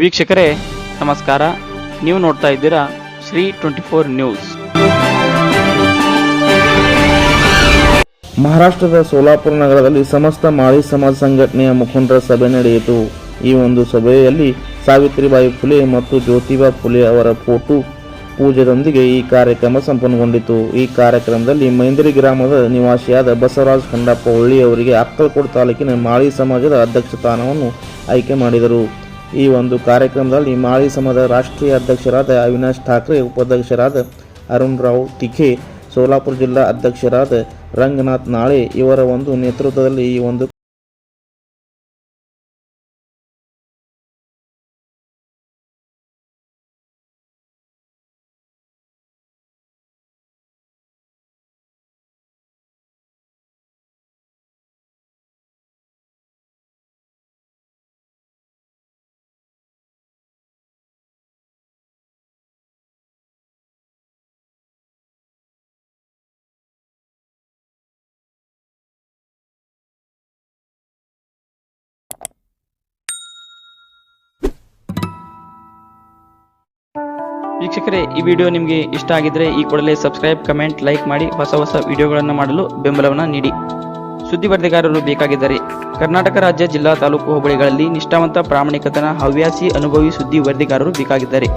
ವೀಕ್ಷಕರೇ, ನಮಸ್ಕಾರ. ನೀವು ನೋಡ್ತಾ ಇದ್ದೀರಾ ಶ್ರೀ ಟ್ವೆಂಟಿ ಫೋರ್ ನ್ಯೂಸ್. ಮಹಾರಾಷ್ಟ್ರದ ಸೋಲಾಪುರ ನಗರದಲ್ಲಿ ಸಮಸ್ತ ಮಾಳಿ ಸಮಾಜ ಸಂಘಟನೆಯ ಮುಖಂಡರ ಸಭೆ ನಡೆಯಿತು. ಈ ಒಂದು ಸಭೆಯಲ್ಲಿ ಸಾವಿತ್ರಿಬಾಯಿ ಫುಲೆ ಮತ್ತು ಜ್ಯೋತಿಬಾ ಫುಲೆ ಅವರ ಫೋಟೋ ಪೂಜೆಯೊಂದಿಗೆ ಈ ಕಾರ್ಯಕ್ರಮ ಸಂಪನ್ನಗೊಂಡಿತು. ಈ ಕಾರ್ಯಕ್ರಮದಲ್ಲಿ ಮೈಂದ್ರಿ ಗ್ರಾಮದ ನಿವಾಸಿಯಾದ ಬಸವರಾಜ್ ಕಂಡಪ್ಪ ಹೊಳ್ಳಿ ಅವರಿಗೆ ಅಕ್ಕಲ್ಕೋಟ್ ತಾಲೂಕಿನ ಮಾಳಿ ಸಮಾಜದ ಅಧ್ಯಕ್ಷ ಸ್ಥಾನವನ್ನು ಆಯ್ಕೆ ಮಾಡಿದರು. ಈ ಒಂದು ಕಾರ್ಯಕ್ರಮದಲ್ಲಿ ಮಾಳಿ ಸಮದ ರಾಷ್ಟ್ರೀಯ ಅಧ್ಯಕ್ಷರಾದ ಅವಿನಾಶ್ ಠಾಕ್ರೆ, ಉಪಾಧ್ಯಕ್ಷರಾದ ಅರುಣ್ ರಾವ್ ತಿಖೆ, ಸೋಲಾಪುರ ಜಿಲ್ಲಾ ಅಧ್ಯಕ್ಷರಾದ ರಂಗನಾಥ್ ನಾಳೆ ಇವರ ಒಂದು ನೇತೃತ್ವದಲ್ಲಿ ಈ ಒಂದು ವೀಕ್ಷಕರೇ, ಈ ವಿಡಿಯೋ ನಿಮಗೆ ಇಷ್ಟ ಆಗಿದ್ರೆ ಈ ಕೂಡಲೇ ಸಬ್ಸ್ಕ್ರೈಬ್ ಕಮೆಂಟ್ ಲೈಕ್ ಮಾಡಿ ಹೊಸ ಹೊಸ ವಿಡಿಯೋಗಳನ್ನು ಮಾಡಲು ಬೆಂಬಲವನ್ನು ನೀಡಿ. ಸುದ್ದಿ ವರದಿಗಾರರು ಬೇಕಾಗಿದ್ದಾರೆ ಕರ್ನಾಟಕ ರಾಜ್ಯ ಜಿಲ್ಲಾ ತಾಲೂಕು ಹೋಬಳಿಗಳಲ್ಲಿ ನಿಷ್ಠಾವಂತ ಪ್ರಾಮಾಣಿಕತನ ಹವ್ಯಾಸಿ ಅನುಭವಿ ಸುದ್ದಿ ವರದಿಗಾರರು ಬೇಕಾಗಿದ್ದಾರೆ